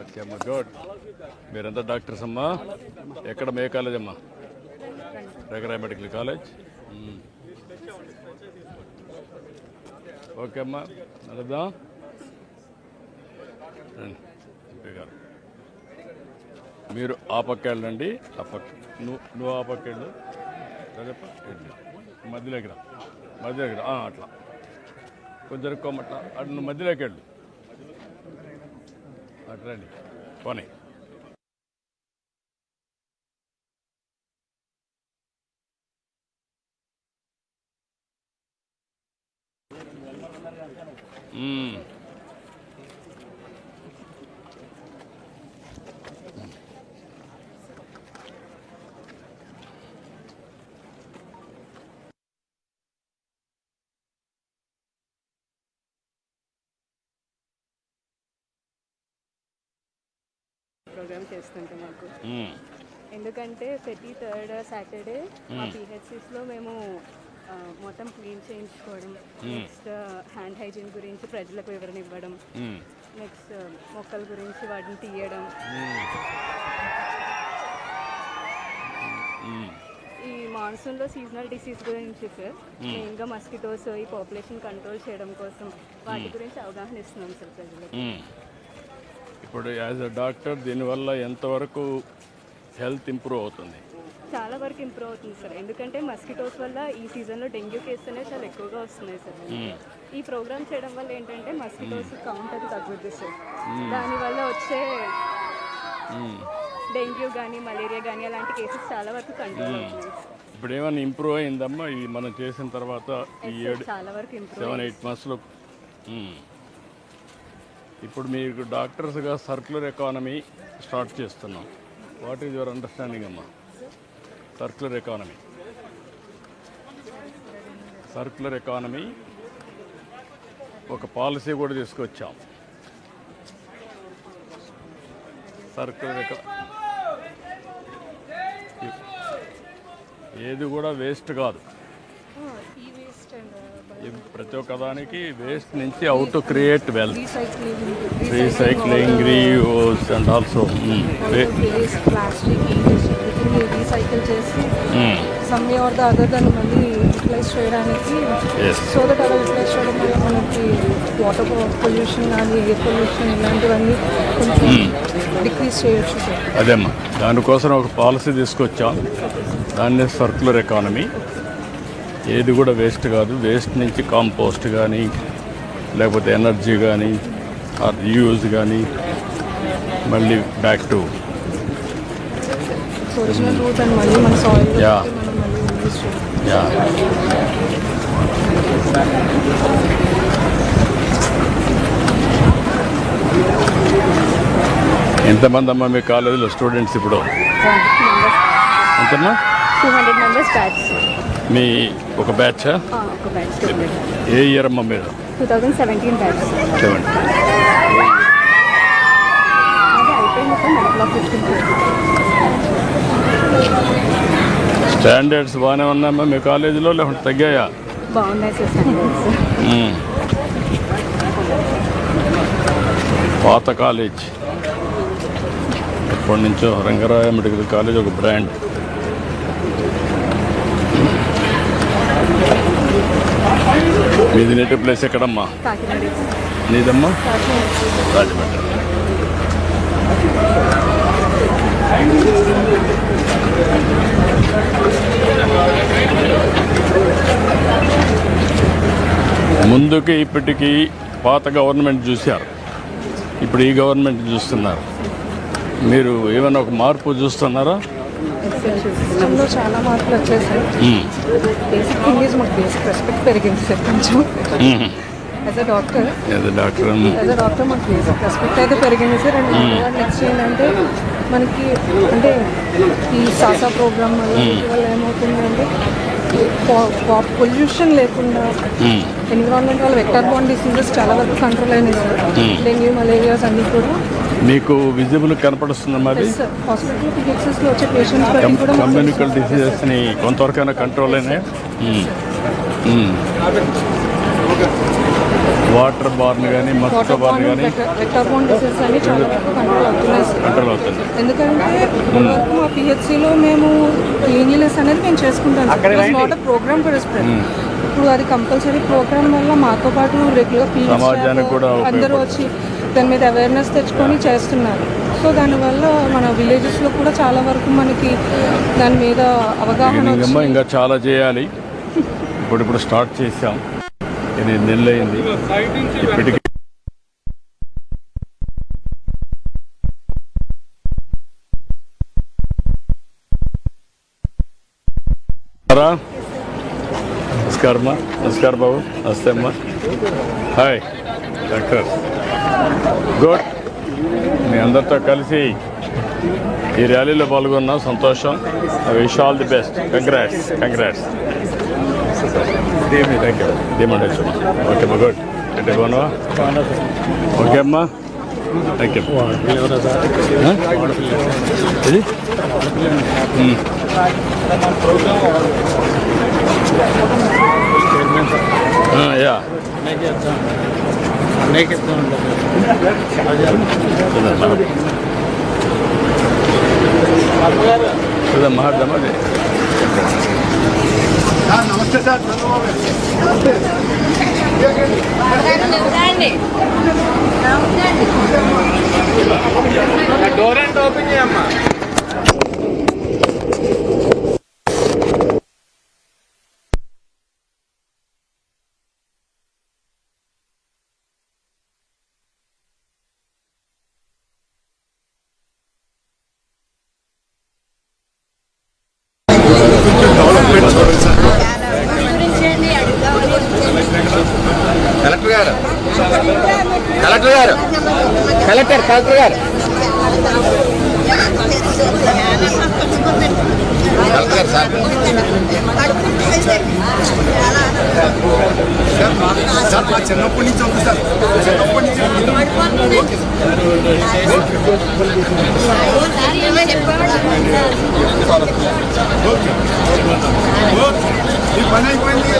Okay అమ్మా good మీరంతా doctors అమ్మా? ఎక్కడ మే కాలేజ్ అమ్మా? రెగరా మెడికల్ కాలేజ్? Hmm. ఓకే అమ్మా నడుద్దాం గారు. మీరు ఆ పక్క వెళ్ళండి ఆ పక్క నువ్వు నువ్వు ఆ పక్క వెళ్ళు. రాజప్ప మధ్యలోకి రా. మధ్యలోకి రా. అట్లా. కొంచెం అట్లా అటు నువ్వు మధ్యలోకి వెళ్ళు. అటు రండి పోనీ మ్మ్. ప్రోగ్రామ్ చేస్తుంటాం మాకు. ఎందుకంటే ప్రతి థర్డ్ సాటర్డే మా పిహెచ్సిస్లో మేము మొత్తం క్లీన్ చేయించుకోవడం నెక్స్ట్ హ్యాండ్ హైజీన్ గురించి ప్రజలకు వివరణ ఇవ్వడం. నెక్స్ట్ మొక్కల గురించి వాటిని తీయడం. ఈ మాన్సూన్లో సీజనల్ డిసీజ్ గురించి సార్ మెయిన్గా మస్కిటోస్ ఈ పాపులేషన్ కంట్రోల్ చేయడం కోసం వాటి గురించి అవగాహన ఇస్తున్నాం సార్ ప్రజలకు. ఇప్పుడు యాజ్ అ డాక్టర్ దీనివల్ల ఎంతవరకు హెల్త్ ఇంప్రూవ్ అవుతుంది? చాలా వరకు ఇంప్రూవ్ అవుతుంది సార్. ఎందుకంటే మస్కిటోస్ వల్ల ఈ సీజన్లో డెంగ్యూ కేసులు అనేవి చాలా ఎక్కువగా వస్తున్నాయి సార్. ఈ ప్రోగ్రామ్ చేయడం వల్ల ఏంటంటే మస్కిటోస్ కౌంట్ అది తగ్గుద్ది సార్. దానివల్ల వచ్చే. డెంగ్యూ కానీ మలేరియా కానీ అలాంటి కేసెస్ చాలా వరకు కంట్రోల్ అవుతున్నాయి ఇప్పుడు ఏమైనా ఇంప్రూవ్ అయిందమ్మా? ఈ మనం చేసిన తర్వాత ఈ ఏడు చాలా వరకు ఇంప్రూవ్ సెవెన్ ఎయిట్ మంత్స్లో. ఇప్పుడు మీకు డాక్టర్స్గా సర్క్యులర్ ఎకానమీ స్టార్ట్ చేస్తున్నాం. వాట్ ఈజ్ యువర్ అండర్స్టాండింగ్ అమ్మా? Circular economy. సర్క్యులర్ ఎకానమీ ఒక పాలసీ కూడా తీసుకొచ్చాం. సర్క్యులర్ ఎకా ఏది కూడా వేస్ట్ కాదు. ప్రతి ఒక్క దానికి వేస్ట్ నుంచి how to create wealth recycling reuse and also recycle చేసి some way or the other దాన్ని మళ్ళీ యూటిలైజ్ చేయడానికి సో దట్ అలా యూటిలైజ్ చేయడం వల్ల మనకి వాటర్ పొల్యూషన్ కానీ ఎయిర్ పొల్యూషన్ ఇలాంటివన్నీ కొంచెం డిక్రీజ్ చేయొచ్చు. సార్ అదేమ్మా. దానికోసం ఒక పాలసీ తీసుకొచ్చాం. దాన్ని సర్క్యులర్ ఎకానమీ ఏది కూడా వేస్ట్ కాదు. వేస్ట్ నుంచి కాంపోస్ట్ కానీ లేకపోతే ఎనర్జీ కానీ ఆర్ యూజ్ కానీ మళ్ళీ బ్యాక్ టు చేయాలి. యా ఎంతమంది అమ్మా మీ కాలేజీలో స్టూడెంట్స్ ఇప్పుడు? ఎంతమ్మా? టూ హండ్రెడ్ మెంబర్స్ బ్యాచ్ మీ ఒక బ్యాచ్? ఒక ఏ ఇయర్ అమ్మా మీరు? Two thousand seventeen batch. Standards బాగానే ఉన్నాయమ్మా. మీ కాలేజీలో లేకుంటే తగ్గాయా? బాగున్నాయి సార్. పాత కాలేజ్. ఎప్పటి నుంచో రంగరాయ మెడికల్ కాలేజ్ ఒక బ్రాండ్. మీది నేటివ్ ప్లేస్ ఎక్కడమ్మా? నీదమ్మా? రాజమండ్రి ముందుకి ఇప్పటికీ పాత గవర్నమెంట్ చూశారు. ఇప్పుడు ఈ గవర్నమెంట్ చూస్తున్నారు. మీరు ఏమైనా ఒక మార్పు చూస్తున్నారా? సిస్టంలో చాలా మార్పులు వచ్చేసాయి. మ్మ్. బేసిక్ ఈజ్ మాకు బేసిక్ రెస్పెక్ట్ పెరిగింది సార్ కొంచెం. యాజ్ అ డాక్టర్ ఏదో డాక్టర్ యాజ్ అ డాక్టర్ మాకు బేసిక్ రెస్పెక్ట్ అయితే పెరిగింది సార్. అండ్ నెక్స్ట్ ఏంటంటే మనకి అంటే ఈ సాసా ప్రోగ్రామ్ వల్ల వల్ల ఏమవుతుందంటే పొల్యూషన్ లేకుండా ఎన్విరాన్మెంట్ వల్ల వెక్టర్ బాండ్ డిసీజెస్ చాలా వరకు కంట్రోల్ అయినాయి సార్. డెంగ్యూ మలేరియాస్ అన్నీ కూడా మీకు విజిబుల్ కూడా మాకు కమ్యూనికల్ డిసీజెస్ని కొంతవరకైనా కంట్రోల్ అయినాయి. వాటర్ బార్న్ కానీ వాటర్ బార్న్ కానీ వెక్టర్ బోన్ డిసీజెస్ అన్ని చాలా వరకు కంట్రోల్ అవుతున్నాయి సార్ కంట్రోల్ అవుతుంది. ఎందుకంటే మా పిహెచ్సిలో మేము క్లీన్లీనెస్ అనేది మేము చేసుకుంటాం నాట్ ప్రోగ్రామ్ ఫర్ స్ప్రెడ్ ఇప్పుడు అది కంపల్సరీ ప్రోగ్రామ్ వల్ల మాతో పాటు రెగ్యులర్ సమాజానికి కూడా అందరూ వచ్చి దాని మీద అవేర్నెస్ తెచ్చుకొని చేస్తున్నారు. సో దానివల్ల మన విలేజెస్లో కూడా చాలా వరకు మనకి దాని మీద అవగాహన ఇంకా చాలా చేయాలి. ఇప్పుడు ఇప్పుడు స్టార్ట్ చేసాం ఇది నెల్లు అయింది ఇప్పటికి రా. నమస్కారం అమ్మా నమస్కారం బాబు. నమస్తే అమ్మా. Hi doctor good. మీ అందరితో కలిసి ఈ ర్యాలీలో పాల్గొన్నా సంతోషం. Wish all the best. Congrats congrats thank you demand okay అమ్మా గుడ్ అంటే బాగున్నావా? ఓకే అమ్మా. థ్యాంక్ యూ ఇది? Hmm. Ah, యా చూద్దాం మాట్లాడదామా అది డోర్ అంటే ఓపెన్ చేయమ్మా కలెక్టర్ గారు కలెక్టర్ గారు. కలెక్టర్ కలెక్టర్ గారు. కలెక్టర్ గారు సార్. సార్ మా చిన్నప్పటి నుంచి ఉంది సార్. చిన్నప్పటి నుంచి ఈ పని అయిపోయింది.